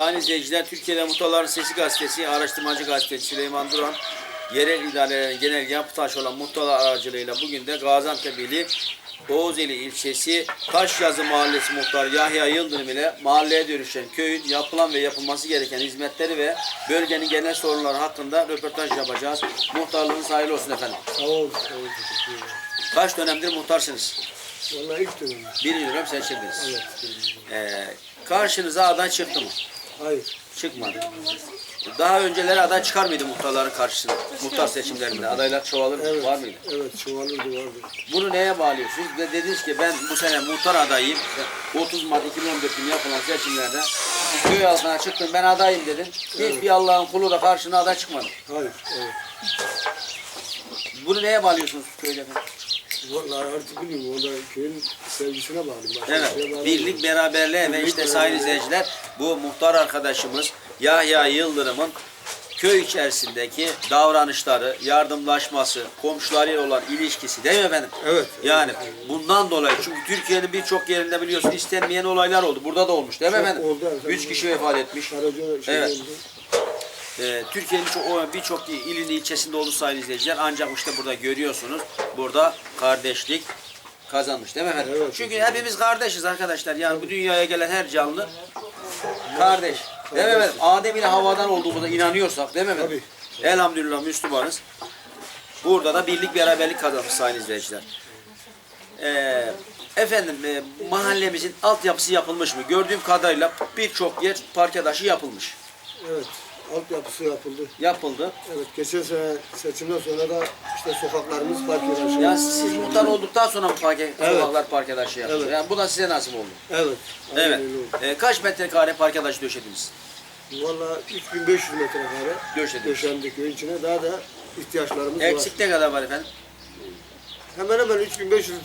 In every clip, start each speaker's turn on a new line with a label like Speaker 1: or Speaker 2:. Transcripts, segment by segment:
Speaker 1: Sayın izleyiciler, Türkiye'de Muhtarların Sesi Gazetesi, araştırmacı gazeteci Süleyman Duran, yerel idarelerin genel yapıtaşı olan muhtarlar aracılığıyla bugün de Gaziantep ili Oğuzeli ilçesi Taşyazı Mahallesi muhtarı Yahya Yıldırım ile mahalleye dönüşen köyün yapılan ve yapılması gereken hizmetleri ve bölgenin genel sorunları hakkında röportaj yapacağız. Muhtarlığınız hayırlı olsun efendim.
Speaker 2: Sağ ol, sağ ol, teşekkür ederim.
Speaker 1: Kaç dönemdir muhtarsınız?
Speaker 2: Vallahi ilk dönem.
Speaker 1: Birinci dönem seçildiniz.
Speaker 2: Evet.
Speaker 1: Ee, karşınıza aday çıktı mı?
Speaker 2: Hayır.
Speaker 1: Çıkmadı. Daha önceleri aday çıkar mıydı muhtarların karşısına? Muhtar seçimlerinde adaylar çoğalır mı?
Speaker 2: Evet.
Speaker 1: Var mıydı?
Speaker 2: Evet, çoğalırdı vardı.
Speaker 1: Bunu neye bağlıyorsunuz? Ve dediniz ki ben bu sene muhtar adayım. 30 Mart 2014 günü yapılan seçimlerde köy halkına çıktım ben adayım dedin. Hiçbir Allah'ın kulu da karşına aday çıkmadı.
Speaker 2: Hayır, evet.
Speaker 1: Bunu neye bağlıyorsunuz köyde? efendim?
Speaker 2: Vallahi artık bilmiyorum, o da köyün sevgisine bağlı. Başka
Speaker 1: Evet.
Speaker 2: şeye bağlı
Speaker 1: Birlik,
Speaker 2: değil.
Speaker 1: beraberliğe ve
Speaker 2: Birlik,
Speaker 1: işte sayın
Speaker 2: beraberliğe.
Speaker 1: izleyiciler bu muhtar arkadaşımız Yahya Yıldırım'ın köy içerisindeki davranışları, yardımlaşması, komşularıyla olan ilişkisi değil mi efendim?
Speaker 2: Evet.
Speaker 1: Yani bundan dolayı çünkü Türkiye'nin birçok yerinde biliyorsun istenmeyen olaylar oldu. Burada da olmuş değil mi
Speaker 2: Çok
Speaker 1: efendim?
Speaker 2: oldu efendim.
Speaker 1: Üç kişi vefat etmiş.
Speaker 2: Karaca şey
Speaker 1: Evet.
Speaker 2: oldu.
Speaker 1: Ee, Türkiye'nin birçok ilinde ilçesinde oldu sayın izleyiciler. Ancak işte burada görüyorsunuz. Burada kardeşlik kazanmış değil mi efendim?
Speaker 2: Evet.
Speaker 1: Çünkü hepimiz kardeşiz arkadaşlar. Yani bu dünyaya gelen her canlı kardeş. Değil mi efendim? Adem ile Havva'dan olduğumuza inanıyorsak değil mi efendim? Elhamdülillah Müslümanız. Burada da birlik beraberlik kazanmış sayın izleyiciler. Ee, efendim e, mahallemizin altyapısı yapılmış mı? Gördüğüm kadarıyla birçok yer parkedaşı yapılmış.
Speaker 2: Evet, altyapısı yapıldı.
Speaker 1: Yapıldı.
Speaker 2: Evet, geçen sene seçimden sonra da işte sokaklarımız park edildi.
Speaker 1: Ya siz muhtar olduktan sonra mı parke,
Speaker 2: Evet.
Speaker 1: sokaklar parkedaşı yapıldı?
Speaker 2: Evet.
Speaker 1: Yani bu da size nasip oldu.
Speaker 2: Evet. aynen
Speaker 1: Evet.
Speaker 2: öyle oldu.
Speaker 1: Ee, kaç metrekare parkedaşı döşediniz?
Speaker 2: Vallahi 3500 metrekare
Speaker 1: Döşediniz.
Speaker 2: döşendi köyün içine. Daha da ihtiyaçlarımız var.
Speaker 1: Eksik ne kadar var efendim?
Speaker 2: Hemen hemen 3500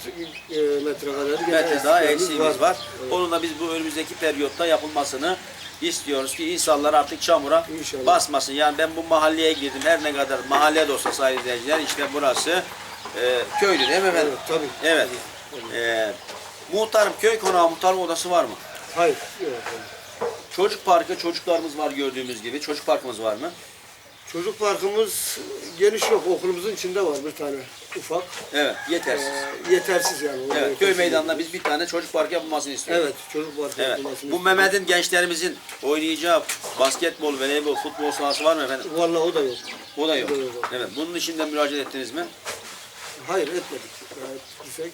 Speaker 2: e, metrekare
Speaker 1: Metre daha eksiğimiz var.
Speaker 2: Evet.
Speaker 1: Onun da biz bu önümüzdeki periyotta yapılmasını istiyoruz ki insanlar artık çamura
Speaker 2: İnşallah.
Speaker 1: basmasın. Yani ben bu mahalleye girdim. Her ne kadar mahalle de olsa sayın izleyiciler işte burası e, köydü değil mi efendim?
Speaker 2: Evet, tabii.
Speaker 1: Evet. Ee, muhtarım köy konağı muhtarım odası var mı?
Speaker 2: Hayır. Yok.
Speaker 1: Çocuk parkı çocuklarımız var gördüğümüz gibi. Çocuk parkımız var mı?
Speaker 2: Çocuk parkımız geniş yok. Okulumuzun içinde var bir tane ufak.
Speaker 1: Evet, yetersiz.
Speaker 2: Ee, yetersiz yani.
Speaker 1: Evet, köy meydanında biz bir tane çocuk parkı yapılmasını istiyoruz.
Speaker 2: Evet, çocuk parkı
Speaker 1: Evet.
Speaker 2: yapılmasını
Speaker 1: Bu. Mehmet'in gençlerimizin oynayacağı basketbol, voleybol, futbol sahası var mı efendim?
Speaker 2: Vallahi o da yok.
Speaker 1: O da yok.
Speaker 2: O da yok.
Speaker 1: Evet. Bunun için de müracaat ettiniz mi?
Speaker 2: Hayır etmedik. Gayet yüksek.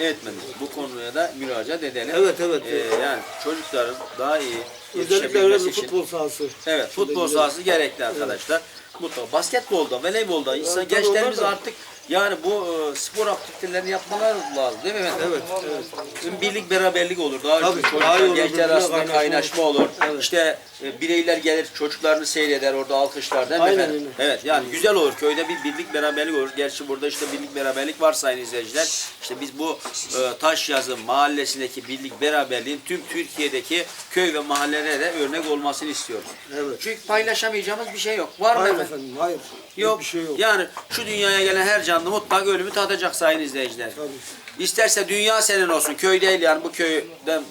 Speaker 1: Etmedik. Bu konuya da müracaat edelim.
Speaker 2: Evet, evet.
Speaker 1: Ee, yani çocukların daha iyi
Speaker 2: Özellikle öyle bir
Speaker 1: için.
Speaker 2: futbol sahası.
Speaker 1: Evet, futbol sahası gerekli arkadaşlar. Mutlaka basketbolda, voleybolda insan
Speaker 2: tabii
Speaker 1: gençlerimiz artık yani bu e, spor aktivitelerini yapmaları lazım değil mi efendim?
Speaker 2: Evet, evet.
Speaker 1: Birlik beraberlik olur. Daha
Speaker 2: Tabii,
Speaker 1: çocuklar,
Speaker 2: olur,
Speaker 1: gençler arasında
Speaker 2: kaynaşma
Speaker 1: olur.
Speaker 2: Evet.
Speaker 1: İşte e, bireyler gelir çocuklarını seyreder orada alkışlar değil mi
Speaker 2: Aynen
Speaker 1: efendim?
Speaker 2: öyle.
Speaker 1: Evet yani güzel olur. Köyde bir birlik beraberlik olur. Gerçi burada işte birlik beraberlik var sayın izleyiciler. İşte biz bu e, Taşyazı mahallesindeki birlik beraberliğin tüm Türkiye'deki köy ve mahallelere de örnek olmasını istiyoruz.
Speaker 2: Evet.
Speaker 1: Çünkü paylaşamayacağımız bir şey yok. Var mı
Speaker 2: Hayır
Speaker 1: efendim?
Speaker 2: efendim, hayır.
Speaker 1: Yok.
Speaker 2: Bir şey yok.
Speaker 1: Yani şu dünyaya gelen her canlı mutlaka ölümü tadacak sayın izleyiciler.
Speaker 2: Tabii.
Speaker 1: İsterse dünya senin olsun. Köy değil yani bu köyden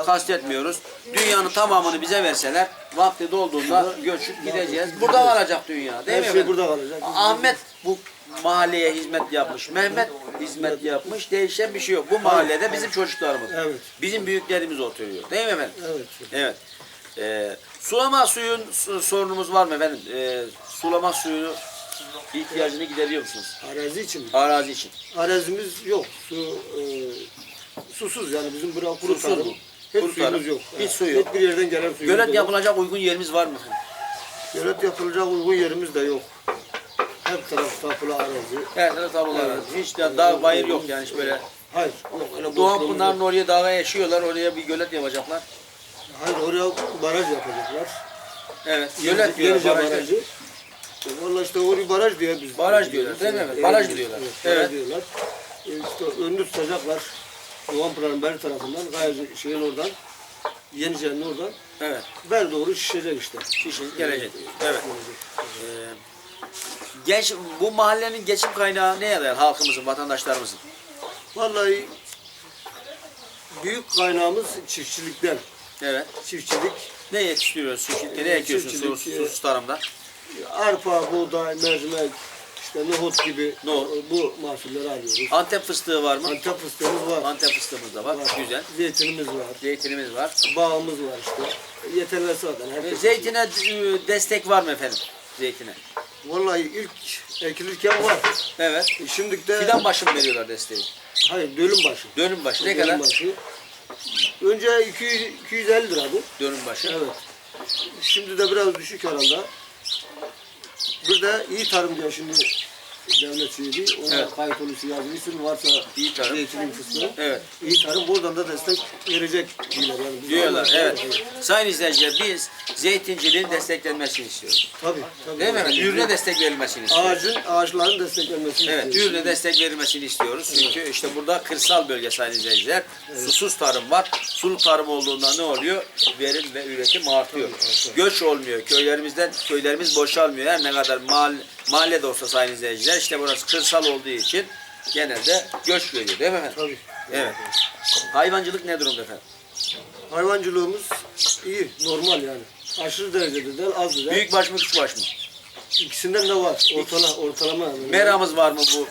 Speaker 1: e, kastetmiyoruz. Dünyanın tamamını bize verseler vakti dolduğunda göçüp gideceğiz. Burada kalacak dünya değil
Speaker 2: Her
Speaker 1: mi
Speaker 2: şey
Speaker 1: efendim?
Speaker 2: burada kalacak.
Speaker 1: Ahmet bu mahalleye hizmet yapmış. Mehmet hizmet yapmış. Değişen bir şey yok. Bu mahallede bizim çocuklarımız.
Speaker 2: Evet.
Speaker 1: Bizim büyüklerimiz oturuyor. Değil mi efendim?
Speaker 2: Evet.
Speaker 1: Evet. Ee, sulama suyun su- sorunumuz var mı efendim? Ee, sulama suyu ihtiyacını gideriyor musunuz?
Speaker 2: Arazi için mi?
Speaker 1: Arazi için.
Speaker 2: Arazimiz yok. Su e, susuz yani bizim bura kuru
Speaker 1: Susuz
Speaker 2: tarım.
Speaker 1: mu?
Speaker 2: Hiç
Speaker 1: Kuru
Speaker 2: suyumuz
Speaker 1: tarım.
Speaker 2: yok.
Speaker 1: Hiç
Speaker 2: Evet.
Speaker 1: suyu yok.
Speaker 2: Hiçbir yerden gelen suyumuz
Speaker 1: Gölet
Speaker 2: da yok.
Speaker 1: yapılacak uygun yerimiz var mı? efendim?
Speaker 2: Gölet yapılacak uygun yerimiz de yok. Her taraf tapılı arazi.
Speaker 1: Her taraf tablolar.
Speaker 2: Evet.
Speaker 1: Hiç de dağ bayır yok yani hiç böyle.
Speaker 2: Hayır. Yok, öyle
Speaker 1: Doğan Pınar'ın
Speaker 2: yok.
Speaker 1: oraya dağa yaşıyorlar. Oraya bir gölet yapacaklar.
Speaker 2: Hayır oraya baraj yapacaklar.
Speaker 1: Evet.
Speaker 2: Yenice
Speaker 1: diyorlar. baraj
Speaker 2: barajı. Valla işte orayı baraj diye biz.
Speaker 1: Baraj diyorlar, değil mi?
Speaker 2: Evet,
Speaker 1: Baraj diyorlar.
Speaker 2: Evet,
Speaker 1: Evet.
Speaker 2: baraj diyorlar. E işte önünü tutacaklar. Doğan Pınar'ın beri tarafından, Gayacı şeyin oradan, Yenice'nin oradan.
Speaker 1: Evet.
Speaker 2: Bel doğru şişecek işte.
Speaker 1: Şişin gelecek. Evet. Ee, genç bu mahallenin geçim kaynağı neye dayanır? Halkımızın, vatandaşlarımızın.
Speaker 2: Vallahi büyük kaynağımız çiftçilikten.
Speaker 1: Evet.
Speaker 2: Çiftçilik.
Speaker 1: Ne yetiştiriyorsun? Çiftlikte ne ekiyorsun
Speaker 2: Çiftçilik,
Speaker 1: sus,
Speaker 2: e,
Speaker 1: susuz tarımda?
Speaker 2: Arpa, buğday, mercimek, işte nohut gibi
Speaker 1: Nohut.
Speaker 2: bu mahsulleri alıyoruz.
Speaker 1: Antep fıstığı var mı?
Speaker 2: Antep fıstığımız var.
Speaker 1: Antep fıstığımız da var.
Speaker 2: var.
Speaker 1: Güzel.
Speaker 2: Zeytinimiz var.
Speaker 1: Zeytinimiz var.
Speaker 2: Bağımız var işte. Yeterli zaten.
Speaker 1: E,
Speaker 2: herkes-
Speaker 1: Zeytine e, destek var mı efendim? Zeytine.
Speaker 2: Vallahi ilk ekilirken var.
Speaker 1: Evet.
Speaker 2: Şimdi de
Speaker 1: Fidan başı mı veriyorlar desteği?
Speaker 2: hayır dönüm başı.
Speaker 1: Dönüm başı ne
Speaker 2: Dönüm
Speaker 1: kadar?
Speaker 2: başı. Önce 200, 250 liraydı.
Speaker 1: Dönüm başı.
Speaker 2: Evet. Şimdi de biraz düşük herhalde. Bir de iyi tarım diye şimdi devlet şeydi. Ona
Speaker 1: Evet.
Speaker 2: kayıt olursa yazılı isim varsa
Speaker 1: İyi tarım.
Speaker 2: zeytinin fıstığı.
Speaker 1: Evet.
Speaker 2: İyi tarım buradan da destek verecek diyorlar. Yani
Speaker 1: Diyorlar.
Speaker 2: alıyoruz.
Speaker 1: Evet. Sayın izleyiciler biz zeytinciliğin desteklenmesini istiyoruz.
Speaker 2: Tabii. tabii.
Speaker 1: Değil mi? Ürüne destek verilmesini istiyoruz.
Speaker 2: Ağacın, ağaçların desteklenmesini
Speaker 1: Evet,
Speaker 2: istiyoruz.
Speaker 1: ürüne destek verilmesini istiyoruz. Çünkü işte burada kırsal bölge sayın izleyiciler. Susuz tarım var. Sulu tarım olduğunda ne oluyor? Verim ve üretim artıyor. Göç olmuyor. Köylerimizden köylerimiz boşalmıyor. Her ne kadar mahalle, mahalle de olsa sayın izleyiciler. İşte burası kırsal olduğu için genelde göç görüyor değil mi efendim?
Speaker 2: Tabii.
Speaker 1: Evet. Hayvancılık ne durumda efendim?
Speaker 2: Hayvancılığımız iyi, normal yani. Aşırı derecede değil, az değil.
Speaker 1: Büyük baş mı küçük baş mı?
Speaker 2: İkisinden de var. Ortala, ortalama. yani.
Speaker 1: Meramız var mı bu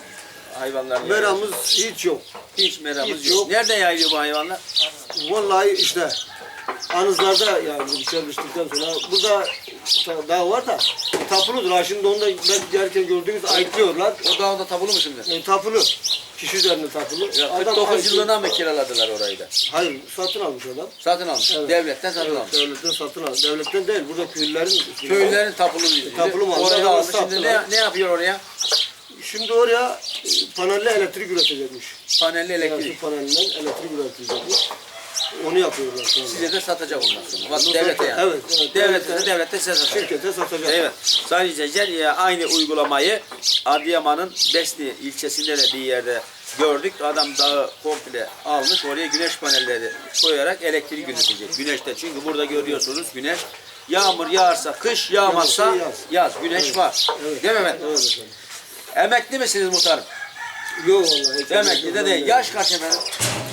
Speaker 1: hayvanların?
Speaker 2: Meramız hiç yok.
Speaker 1: Hiç meramız
Speaker 2: hiç
Speaker 1: yok.
Speaker 2: yok.
Speaker 1: Nerede yayılıyor bu hayvanlar?
Speaker 2: Vallahi işte anızlarda yani düştükten sonra burada dağ var da tapuludur. Ha şimdi onda belki gelirken gördüğünüz ayıklıyorlar.
Speaker 1: O dağda tabulu mu şimdi?
Speaker 2: E, tapulu. Kişi üzerinde tapulu.
Speaker 1: Ya
Speaker 2: Adam
Speaker 1: 49
Speaker 2: ayıklıyor.
Speaker 1: yıllığına mı kiraladılar orayı da?
Speaker 2: Hayır satın almış adam.
Speaker 1: Satın almış.
Speaker 2: Evet.
Speaker 1: Devletten satın
Speaker 2: Evet,
Speaker 1: almış.
Speaker 2: devletten satın almış. Devletten değil burada köylülerin.
Speaker 1: Köylülerin tapulu yüzüydü.
Speaker 2: Tapulu mu?
Speaker 1: Oraya almış. Şimdi ne, ne yapıyor oraya?
Speaker 2: Şimdi oraya e, panelli elektrik üretecekmiş.
Speaker 1: Panelli elektrik.
Speaker 2: Elektrik panelinden elektrik üretecekmiş. Onu yapıyorlar sonra.
Speaker 1: Size de satacak ondan sonra. Bak
Speaker 2: Ondan
Speaker 1: devlete
Speaker 2: sonra-
Speaker 1: yani.
Speaker 2: Evet, evet.
Speaker 1: Devlete de
Speaker 2: Devlete-
Speaker 1: size satacak.
Speaker 2: Şirkete satacak.
Speaker 1: Evet. Sayın izleyiciler ya aynı uygulamayı Adıyaman'ın Besni ilçesinde de bir yerde gördük. Adam dağı komple almış. Oraya güneş panelleri koyarak elektrik üretecek. Güneşte çünkü burada görüyorsunuz güneş yağmur yağarsa kış yağmazsa yaz. Güneş var.
Speaker 2: Evet.
Speaker 1: Değil mi efendim?
Speaker 2: Evet efendim.
Speaker 1: Emekli misiniz muhtarım?
Speaker 2: Yok vallahi.
Speaker 1: Emekli de değil. Yaş kaç efendim?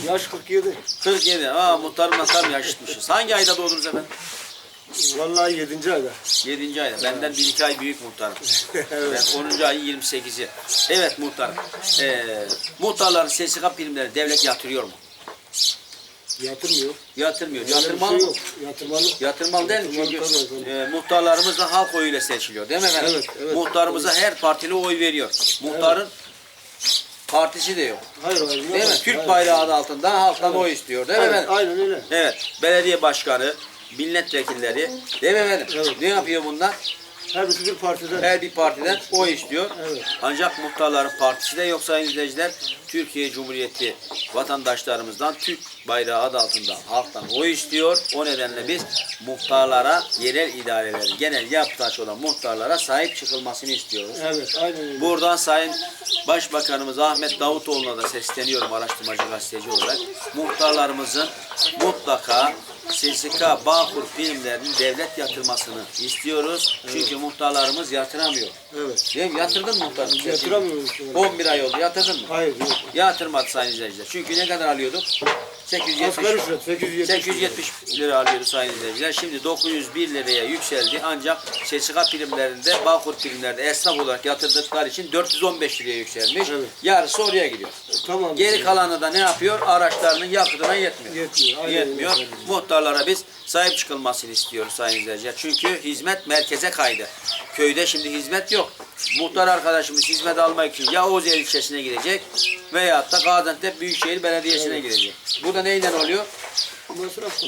Speaker 2: Yaş 47.
Speaker 1: 47. Aa muhtarımla tam yaşıtmışız. Hangi ayda doğdunuz efendim?
Speaker 2: Vallahi 7. ayda.
Speaker 1: 7. ayda. Benden 1-2 ay büyük muhtarım.
Speaker 2: evet.
Speaker 1: Ben 10. ayın 28'i. Evet muhtarım. Ee, muhtarların SSK primleri devlet yatırıyor mu?
Speaker 2: Yatırmıyor.
Speaker 1: Yatırmıyor.
Speaker 2: Öyle bir
Speaker 1: Yatırmalı
Speaker 2: şey yok. Yatırmalı.
Speaker 1: Yatırmalı değil mi?
Speaker 2: Yatırmalı
Speaker 1: Çünkü
Speaker 2: tabii efendim.
Speaker 1: e, muhtarlarımız da halk oyuyla seçiliyor değil mi efendim?
Speaker 2: Evet, evet.
Speaker 1: Muhtarımıza her partili oy veriyor. Muhtarın partisi de yok.
Speaker 2: Hayır hayır.
Speaker 1: Değil mi?
Speaker 2: hayır,
Speaker 1: Türk
Speaker 2: hayır.
Speaker 1: bayrağı adı altında halktan
Speaker 2: Evet.
Speaker 1: oy istiyor değil mi
Speaker 2: Evet,
Speaker 1: efendim?
Speaker 2: aynen öyle.
Speaker 1: Evet. Belediye başkanı, milletvekilleri değil mi efendim?
Speaker 2: Evet.
Speaker 1: Ne yapıyor bunlar?
Speaker 2: Her bir partiden.
Speaker 1: Her bir partiden oy istiyor.
Speaker 2: Evet.
Speaker 1: Ancak muhtarların partisi de yok sayın izleyiciler. Türkiye Cumhuriyeti vatandaşlarımızdan Türk bayrağı adı altında halktan oy istiyor. O nedenle biz muhtarlara, yerel idarelerin genel yapıtaşı olan muhtarlara sahip çıkılmasını istiyoruz.
Speaker 2: Evet aynen öyle.
Speaker 1: Buradan Sayın Başbakanımız Ahmet Davutoğlu'na da sesleniyorum araştırmacı gazeteci olarak. Muhtarlarımızın mutlaka SSK Bağkur primlerinin devlet yatırmasını istiyoruz. Çünkü muhtarlarımız yatıramıyor.
Speaker 2: Evet.
Speaker 1: Değil mi? Yatırdın mı muhtarım?
Speaker 2: Yatıramıyoruz. şu an.
Speaker 1: 11 ay oldu. Yatırdın mı?
Speaker 2: Hayır yok.
Speaker 1: Yatırmadı sayın izleyiciler. Çünkü ne kadar alıyorduk? 870.
Speaker 2: Asgari ücret 870.
Speaker 1: 870 lira alıyordu sayın izleyiciler. Şimdi 901 liraya yükseldi. Ancak SSK primlerinde, Bağkur primlerinde esnaf olarak yatırdıkları için 415 liraya yükselmiş.
Speaker 2: Evet.
Speaker 1: Yarısı oraya gidiyor.
Speaker 2: Tamam.
Speaker 1: Geri kalanı da ne yapıyor? Araçlarının yakıtına yetmiyor.
Speaker 2: Yetmiyor, aynen
Speaker 1: Yetmiyor. Muhtarlara biz sahip çıkılmasını istiyoruz sayın izleyiciler. Çünkü hizmet merkeze kaydı. Köyde şimdi hizmet yok. Muhtar arkadaşımız hizmet almak için ya Oğuzeli ilçesine gidecek veyahut da Gaziantep Büyükşehir Belediyesi'ne gidecek. Bu da neyle oluyor?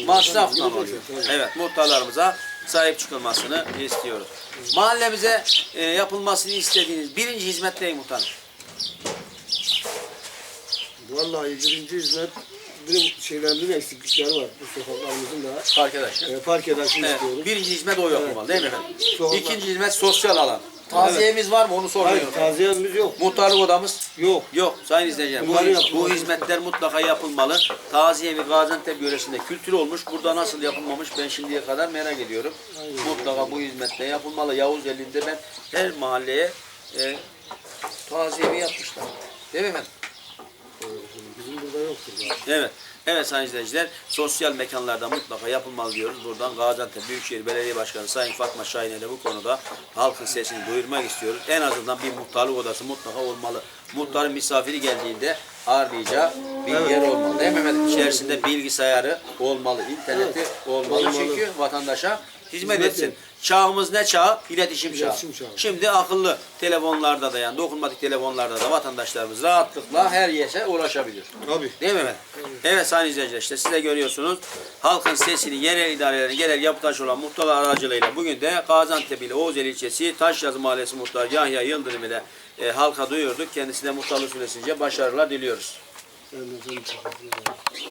Speaker 2: Masrafla.
Speaker 1: Oluyor. Evet, muhtarlarımıza sahip çıkılmasını istiyoruz. Mahallemize e, yapılmasını istediğiniz birinci hizmet ne muhtarım?
Speaker 2: Vallahi birinci hizmet benim şeylerimizin eksiklikleri var. Bu sokaklarımızın da
Speaker 1: Arkadaşlar.
Speaker 2: e, park edersin
Speaker 1: Evet,
Speaker 2: istiyoruz.
Speaker 1: birinci hizmet o yapılmalı değil mi efendim?
Speaker 2: Sonra-
Speaker 1: İkinci hizmet sosyal alan. Taziyemiz var mı onu
Speaker 2: Hayır
Speaker 1: sormuyorum.
Speaker 2: taziyemiz yok.
Speaker 1: Muhtarlık odamız
Speaker 2: Yok.
Speaker 1: yok sayın izleyiciler. Bu,
Speaker 2: Bunları
Speaker 1: bu hizmetler mutlaka yapılmalı. Taziye ve Gaziantep yöresinde kültür olmuş. Burada nasıl yapılmamış ben şimdiye kadar merak ediyorum. Mutlaka bu hizmetler yapılmalı. Yavuz elinde ben her mahalleye e, taziyevi yapmışlar. Değil mi efendim?
Speaker 2: Yoktur.
Speaker 1: Evet. Evet sayın izleyiciler, sosyal mekanlarda mutlaka yapılmalı diyoruz. Buradan Gaziantep Büyükşehir Belediye Başkanı Sayın Fatma Şahin'e bu konuda halkın sesini duyurmak istiyoruz. En azından bir muhtarlık odası mutlaka olmalı. Muhtarın misafiri geldiğinde ağırlayacağı bir yer olmalı. Mehmet? İçerisinde bilgisayarı olmalı, interneti olmalı.
Speaker 2: Olmalı.
Speaker 1: Çünkü vatandaşa hizmet
Speaker 2: Hizmet
Speaker 1: etsin. Çağımız ne çağı? İletişim,
Speaker 2: İletişim
Speaker 1: çağı.
Speaker 2: çağı.
Speaker 1: Şimdi akıllı telefonlarda da yani dokunmatik telefonlarda da vatandaşlarımız rahatlıkla her yere ulaşabilir.
Speaker 2: Tabii.
Speaker 1: Değil mi efendim? Evet sayın izleyiciler işte siz de görüyorsunuz. Halkın sesini yerel idarelerin genel yapı taşı olan muhtarlar aracılığıyla bugün de Gaziantep ili Oğuzeli ilçesi Taşyazı Mahallesi muhtarı Yahya Yıldırım ile e, halka duyurduk. Kendisine muhtarlık süresince başarılar diliyoruz.
Speaker 2: Ben de.